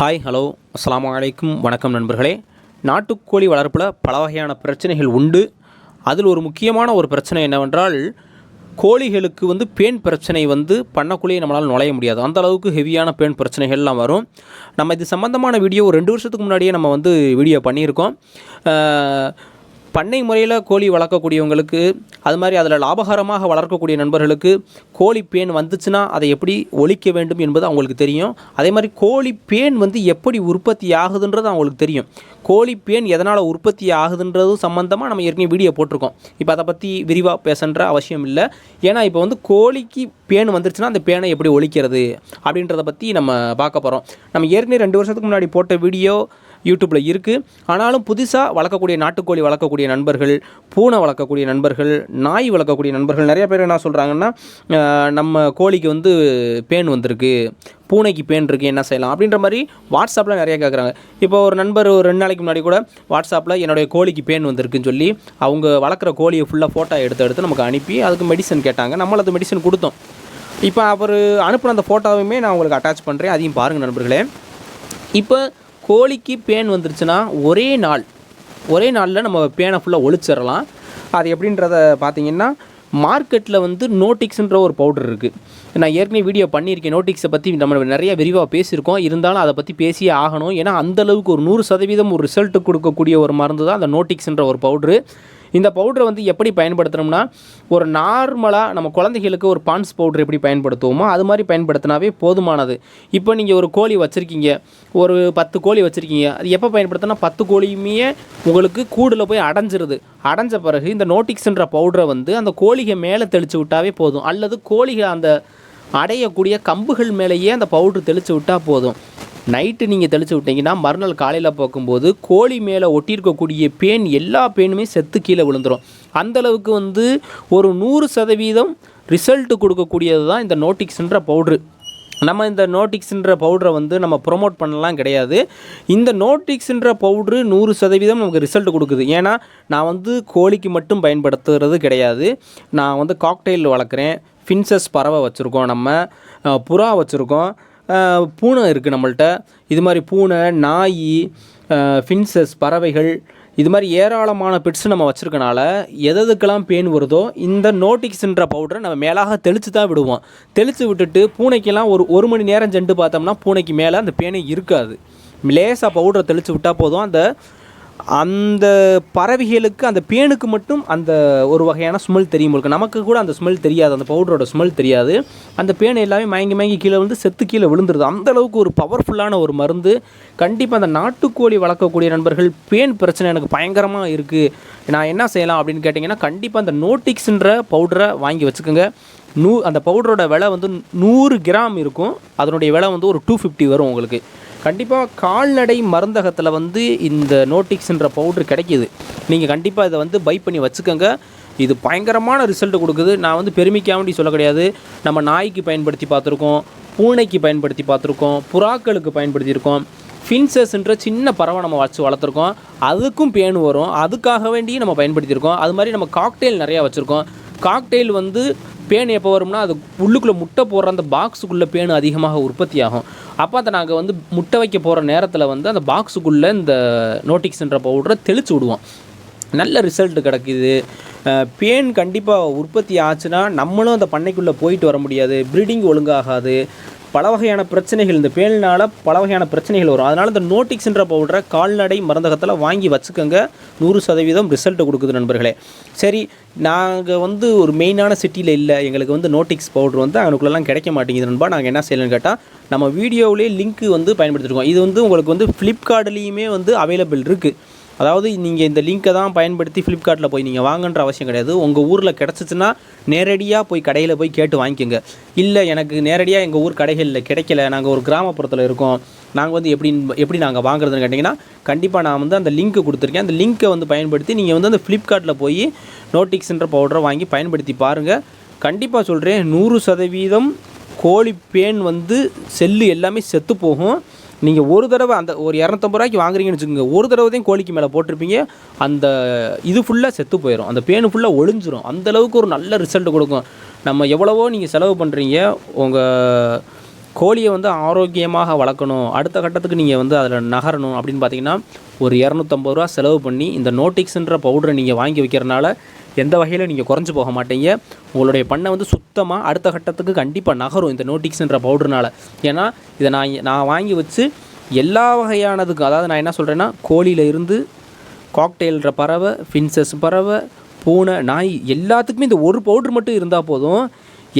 Hi hello அஸ்லாம் அலைக்கும் வணக்கம் நண்பர்களே. நாட்டுக்கோழி வளர்ப்பில் பல வகையான பிரச்சனைகள் உண்டு. அதில் ஒரு முக்கியமான ஒரு பிரச்சனை என்னவென்றால் கோழிகளுக்கு வந்து பேன் பிரச்சனை வந்து பண்ணக்குள்ளேயே நம்மளால் நுழைய முடியாது. அந்த அளவுக்கு ஹெவியான பேன் பிரச்சனைகள்லாம் வரும். நம்ம இது சம்மந்தமான வீடியோ ரெண்டு வருஷத்துக்கு முன்னாடியே நம்ம வந்து வீடியோ பண்ணியிருக்கோம். பண்ணை முறையில் கோழி வளர்க்கக்கூடியவங்களுக்கு அது மாதிரி அதில் லாபகரமாக வளர்க்கக்கூடிய நண்பர்களுக்கு கோழி பேன் வந்துச்சுன்னா அதை எப்படி ஒழிக்க வேண்டும் என்பது அவங்களுக்கு தெரியும். அதே மாதிரி கோழி பேன் வந்து எப்படி உற்பத்தி ஆகுதுன்றது அவங்களுக்கு தெரியும். கோழி பேன் எதனால் உற்பத்தி ஆகுதுன்றதும் சம்மந்தமாக நம்ம ஏற்கனவே வீடியோ போட்டிருக்கோம். இப்போ அதை பற்றி விரிவாக பேசுன்ற அவசியம் இல்லை. ஏன்னா இப்போ வந்து கோழிக்கு பேன் வந்துருச்சுன்னா அந்த பேனை எப்படி ஒழிக்கிறது அப்படின்றத பற்றி நம்ம பார்க்க போகிறோம் நம்ம ஏற்கனவே ரெண்டு வருஷத்துக்கு முன்னாடி போட்ட வீடியோ யூடியூப்பில் இருக்குது ஆனாலும் புதுசாக வளர்க்கக்கூடிய நாட்டுக்கோழி வளர்க்கக்கூடிய நண்பர்கள் பூனை வளர்க்கக்கூடிய நண்பர்கள் நாய் வளர்க்கக்கூடிய நண்பர்கள் நிறைய பேர் என்ன சொல்கிறாங்கன்னா நம்ம கோழிக்கு வந்து பேன் வந்திருக்கு. பூனைக்கு பேன் இருக்குது என்ன செய்யலாம்? அப்படின்ற மாதிரி வாட்ஸ்அப்பில் நிறைய கேட்குறாங்க இப்போ ஒரு நண்பர் ஒரு ரெண்டு நாளைக்கு முன்னாடி கூட வாட்ஸ்அப்பில் என்னுடைய கோழிக்கு பேன் வந்திருக்குன்னு சொல்லி அவங்க வளர்க்குற கோழியை ஃபுல்லாக ஃபோட்டோ எடுத்து எடுத்து நமக்கு அனுப்பி அதுக்கு மெடிசன் கேட்டாங்க. நம்மள அது மெடிசன் கொடுத்தோம். இப்போ அவர் அனுப்பின அந்த ஃபோட்டோவையுமே நான் உங்களுக்கு அட்டாச் பண்ணுறேன் அதையும் பாருங்கள் நண்பர்களே. இப்போ கோழிக்கு பேன் வந்துருச்சுன்னா ஒரே நாள் ஒரே நாளில் நம்ம பேனை ஃபுல்லாக ஒழிச்சிடலாம் அது எப்படின்றத பார்த்தீங்கன்னா மார்க்கெட்டில் வந்து நோட்டிக்ஸுன்ற ஒரு பவுடர் இருக்குது நான் ஏற்கனவே வீடியோ பண்ணியிருக்கேன். நோட்டிக்ஸை பற்றி நம்ம நிறைய விரிவாக பேசியிருக்கோம். இருந்தாலும் அதை பற்றி பேசியே ஆகணும். ஏன்னா அந்தளவுக்கு ஒரு நூறு சதவீதம் ஒரு ரிசல்ட்டு கொடுக்கக்கூடிய ஒரு மருந்து தான் அந்த நோட்டிக்ஸுன்ற ஒரு பவுட்ரு. இந்த பவுடரை வந்து எப்படி பயன்படுத்துகிறோம்னா ஒரு நார்மலாக நம்ம குழந்தைகளுக்கு ஒரு பான்ஸ் பவுடர் எப்படி பயன்படுத்துவோமோ அது மாதிரி பயன்படுத்தினாவே போதுமானது. இப்போ நீங்கள் ஒரு கோழி வச்சுருக்கீங்க ஒரு பத்து கோழி வச்சுருக்கீங்க அது எப்போ பயன்படுத்தினா பத்து கோழியுமே உங்களுக்கு கூடில் போய் அடைஞ்சிருது. அடைஞ்ச பிறகு இந்த நோட்டிக்ஸ்ன்ற பவுடரை வந்து அந்த கோழிகை மேலே தெளித்து விட்டாவே போதும். அல்லது கோழிகள் அந்த அடையக்கூடிய கம்புகள் மேலேயே அந்த பவுட்ரு தெளித்து விட்டால் போதும். நைட்டு நீங்கள் தெளித்து விட்டீங்கன்னா மறுநாள் காலையில் பார்க்கும்போது கோழி மேலே ஒட்டியிருக்கக்கூடிய பேன் எல்லா பேனுமே செத்து கீழே விழுந்துடும் அந்தளவுக்கு வந்து ஒரு நூறு சதவீதம் ரிசல்ட் கொடுக்கக்கூடியது தான் இந்த நோட்டிக்ஸ்ன்ற பவுட்ரு. நம்ம இந்த நோட்டிக்ஸுன்ற பவுடரை வந்து நம்ம ப்ரொமோட் பண்ணலாம் கிடையாது. இந்த நோட்டிக்ஸுன்ற பவுட்ரு நூறு சதவீதம் நமக்கு ரிசல்ட் கொடுக்குது. ஏன்னா நான் வந்து கோழிக்கு மட்டும் பயன்படுத்துகிறது கிடையாது. நான் வந்து காக்டெயில் வளர்க்குறேன். ஃபின்சஸ் பறவை வச்சுருக்கோம் நம்ம. புறா வச்சுருக்கோம். பூனை இருக்குது நம்மள்ட்ட. இது மாதிரி பூனை நாய் ஃபின்சஸ் பறவைகள் இது மாதிரி ஏராளமான பெட்ஸ் நம்ம வச்சுருக்கனால எதுக்கெல்லாம் பேன் வருதோ இந்த நோட்டிக்ஸ்ன்ற பவுடரை நம்ம மேலாக தெளித்து தான் விடுவோம். தெளித்து விட்டுட்டு பூனைக்கெல்லாம் ஒரு ஒரு மணி நேரம் சென்று பார்த்தோம்னா பூனைக்கு மேலே அந்த பேனே இருக்காது. லேசாக பவுடரை தெளித்து விட்டால் போதும். அந்த அந்த பறவைகளுக்கு அந்த பேனுக்கு மட்டும் அந்த ஒரு வகையான ஸ்மெல் தெரியும் இருக்குது நமக்கு கூட அந்த ஸ்மெல் தெரியாது அந்த பவுடரோட ஸ்மெல் தெரியாது. அந்த பேன் எல்லாமே மயங்கி மயங்கி கீழே வந்து செத்து கீழே விழுந்துருது. அந்தளவுக்கு ஒரு பவர்ஃபுல்லான ஒரு மருந்து. கண்டிப்பாக அந்த நாட்டுக்கோழி வளர்க்கக்கூடிய நண்பர்கள் பேன் பிரச்சனை எனக்கு பயங்கரமாக இருக்குது நான் என்ன செய்யலாம் அப்படின்னு கேட்டிங்கன்னா கண்டிப்பாக அந்த நோட்டிக்ஸுன்ற பவுடரை வாங்கி வச்சுக்கோங்க. நூ அந்த பவுடரோட விலை வந்து நூறு கிராம் இருக்கும். அதனுடைய விலை வந்து ஒரு டூ ஃபிஃப்டி வரும் உங்களுக்கு. கண்டிப்பாக கால்நடை மருந்தகத்தில் வந்து இந்த நோட்டிக்ஸ்ன்ற பவுட்ரு கிடைக்கிது. நீங்கள் கண்டிப்பாக இதை வந்து பை பண்ணி வச்சுக்கோங்க. இது பயங்கரமான ரிசல்ட் கொடுக்குது. நான் வந்து பெருமைக்காவண்டி சொல்ல கிடையாது. நம்ம நாய்க்கு பயன்படுத்தி பார்த்துருக்கோம். பூனைக்கு பயன்படுத்தி பார்த்துருக்கோம். புறாக்களுக்கு பயன்படுத்தியிருக்கோம். ஃபின்சஸ்ன்ற சின்ன பறவை நம்ம வச்சு வளர்த்துருக்கோம். அதுக்கும் பேன் வரும். அதுக்காக வேண்டியும் நம்ம பயன்படுத்தியிருக்கோம். அது மாதிரி நம்ம காக்டெயில் நிறையா வச்சுருக்கோம். காக்டெயில் வந்து பேன் எப்போ வரும்னா அது உள்ளுக்குள்ளே முட்டை போடுற அந்த பாக்ஸுக்குள்ளே பேன் அதிகமாக உற்பத்தி ஆகும் அப்போ அதை நாங்கள் வந்து முட்டை வைக்க போகிற நேரத்தில் வந்து அந்த பாக்ஸுக்குள்ளே இந்த நோட்டிக்ஸ்ன்ற பவுடரை தெளித்து விடுவோம். நல்ல ரிசல்ட் கிடைக்குது. பேன் கண்டிப்பாக உற்பத்தி ஆச்சுன்னா நம்மளும் அந்த பண்ணைக்குள்ளே போயிட்டு வர முடியாது. ப்ரீடிங் ஒழுங்காகாது. பல வகையான பிரச்சனைகள் இந்த பேனினால் பல வகையான பிரச்சனைகள் வரும். அதனால் இந்த நோட்டிக்ஸ்ன்ற பவுடரை கால்நடை மருந்தகத்தில் வாங்கி வச்சுக்கோங்க. நூறு சதவீதம் ரிசல்ட்டு கொடுக்குது நண்பர்களே. சரி நாங்கள் வந்து ஒரு மெயினான சிட்டியில் இல்லை. எங்களுக்கு வந்து நோட்டிக்ஸ் பவுடர் வந்து அங்கனுக்குள்ளெல்லாம் கிடைக்க மாட்டேங்குது நண்பா. நாங்கள் என்ன செய்யலாம்னு கேட்டால் நம்ம வீடியோவிலே லிங்க் வந்து பயன்படுத்திருக்கோம். இது வந்து உங்களுக்கு வந்து ஃப்ளிப்கார்ட்லேயுமே வந்து அவைலபிள் இருக்குது அதாவது நீங்கள் இந்த லிங்க்கை தான் பயன்படுத்தி ஃப்ளிப்கார்ட்டில் போய் நீங்கள் வாங்கன்ற அவசியம் கிடையாது. உங்கள் ஊரில் கிடச்சிச்சின்னா நேரடியாக போய் கடையில் போய் கேட்டு வாங்கிக்கோங்க. இல்லை எனக்கு நேரடியாக எங்கள் ஊர் கடைகளில் கிடைக்கல. நாங்கள் ஒரு கிராமப்புறத்தில் இருக்கோம். நாங்கள் வந்து எப்படி எப்படி நாங்கள் வாங்குறதுன்னு கேட்டிங்கன்னா கண்டிப்பாக நான் வந்து அந்த லிங்க் கொடுத்துருக்கேன். அந்த லிங்க்கை வந்து பயன்படுத்தி நீங்கள் வந்து அந்த ஃப்ளிப்கார்ட்டில் போய் நோட்டிக்ஸ்ன்ற பவுடரை வாங்கி பயன்படுத்தி பாருங்கள் கண்டிப்பாக சொல்கிறேன் நூறு சதவீதம் கோழி பேன் வந்து செல்லு எல்லாமே செத்து போகும். நீங்கள் ஒரு தடவை அந்த ஒரு இரநூத்தம்பது ரூபாய்க்கு வாங்குறீங்கன்னு வச்சுக்கோங்க. ஒரு தடவை தான் கோழிக்கு மேலே போட்டிருப்பீங்க. அந்த இது ஃபுல்லாக செத்து போயிடும் அந்த பேனு ஃபுல்லாக ஒழிஞ்சிரும் அந்தளவுக்கு ஒரு நல்ல ரிசல்ட் கொடுக்கும். நம்ம எவ்வளவோ நீங்கள் செலவு பண்ணுறீங்க உங்கள் கோழியை வந்து ஆரோக்கியமாக வளர்க்கணும். அடுத்த கட்டத்துக்கு நீங்கள் வந்து அதில் நகரணும் அப்படின்னு பார்த்தீங்கன்னா ஒரு இரநூத்தம்பது ரூபா செலவு பண்ணி இந்த நோட்டிக்ஸுன்ற பவுடரை நீங்கள் வாங்கி வைக்கிறனால எந்த வகையில் நீங்கள் குறைஞ்சி போக மாட்டீங்க. உங்களுடைய பண்ணை வந்து சுத்தமாக அடுத்த கட்டத்துக்கு கண்டிப்பாக நகரும் இந்த நோட்டிக்ஸ்ன்ற பவுடர்னால். ஏன்னா இதை நான் நான் வாங்கி வச்சு எல்லா வகையானதுக்கும் அதாவது நான் என்ன சொல்கிறேன்னா கோழியில் இருந்து காக்டெயில்ற பறவை ஃபின்சஸ் பறவை பூனை நாய் எல்லாத்துக்குமே இந்த ஒரு பவுட்ரு மட்டும் இருந்தால் போதும்.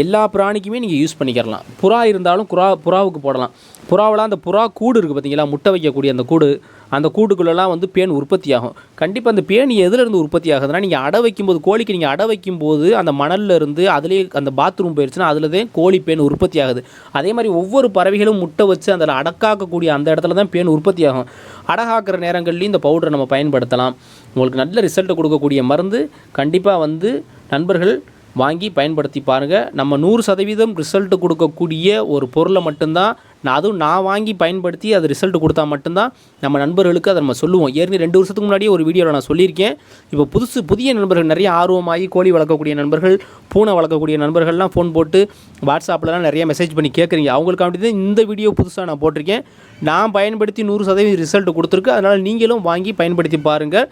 எல்லா பிராணிக்குமே நீங்கள் யூஸ் பண்ணிக்கிறலாம் புறா இருந்தாலும் புறா புறாவுக்கு போடலாம். புறாவெலாம் அந்த புறா கூடு இருக்குது பார்த்தீங்களா முட்டை வைக்கக்கூடிய அந்த கூடு. அந்த கூட்டுக்குள்ளெல்லாம் வந்து பேன் உற்பத்தி ஆகும் கண்டிப்பாக அந்த பேன் எதுலேருந்து உற்பத்தி ஆகுதுன்னா நீங்கள் அடை வைக்கும்போது கோழிக்கு நீங்கள் அடை வைக்கும்போது அந்த மணலில் இருந்து அதுலேயே அந்த பாத்ரூம் போயிடுச்சுன்னா அதில் தான் கோழி பேன் உற்பத்தி ஆகுது அதே மாதிரி ஒவ்வொரு பறவைகளும் முட்டை வச்சு அதில் அடக்காக்கக்கூடிய அந்த இடத்துல தான் பேன் உற்பத்தி ஆகும் அடகாக்கிற நேரங்கள்லையும் இந்த பவுடரை நம்ம பயன்படுத்தலாம். உங்களுக்கு நல்ல ரிசல்ட்டை கொடுக்கக்கூடிய மருந்து கண்டிப்பாக வந்து நண்பர்கள் வாங்கி பயன்படுத்தி பாருங்கள் நம்ம நூறு சதவீதம் ரிசல்ட் கொடுக்கக்கூடிய ஒரு பொருளை மட்டும்தான் நான் அதுவும் நான் வாங்கி பயன்படுத்தி அது ரிசல்ட் கொடுத்தா மட்டும்தான் நம்ம நண்பர்களுக்கு அதை நம்ம சொல்லுவோம். ஏற்கனவே ரெண்டு வருஷத்துக்கு முன்னாடியே ஒரு வீடியோவில் நான் சொல்லியிருக்கேன். இப்போ புதுசு புதிய நண்பர்கள் நிறைய ஆர்வமாகி கோழி வளர்க்கக்கூடிய நண்பர்கள் பூனை வளர்க்கக்கூடிய நண்பர்கள்லாம் ஃபோன் போட்டு வாட்ஸ்அப்லலாம் நிறைய மெசேஜ் பண்ணி கேட்குறீங்க. அவங்களுக்காண்டி தான் இந்த வீடியோ புதுசாக நான் போட்டிருக்கேன். நான் பயன்படுத்தி நூறு சதவீதம் ரிசல்ட் கொடுத்துருக்கு. அதனால் நீங்களும் வாங்கி பயன்படுத்தி பாருங்கள்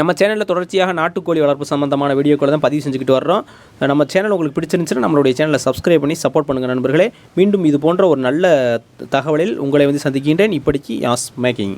நம்ம சேனலில் தொடர்ச்சியாக நாட்டுக்கோழி வளர்ப்பு சம்பந்தமான வீடியோக்களை தான் பதிவு செஞ்சுக்கிட்டு வர்றோம். நம்ம சேனல் உங்களுக்கு பிடிச்சிருந்துச்சுன்னா நம்மளுடைய சேனலை சப்ஸ்கிரைப் பண்ணி சப்போர்ட் பண்ணுங்கள் நண்பர்களே. மீண்டும் இது போன்ற ஒரு நல்ல தகவலில் உங்களை வந்து சந்திக்கின்றேன். இப்படிக்கு யாஸ் மேக்கிங்.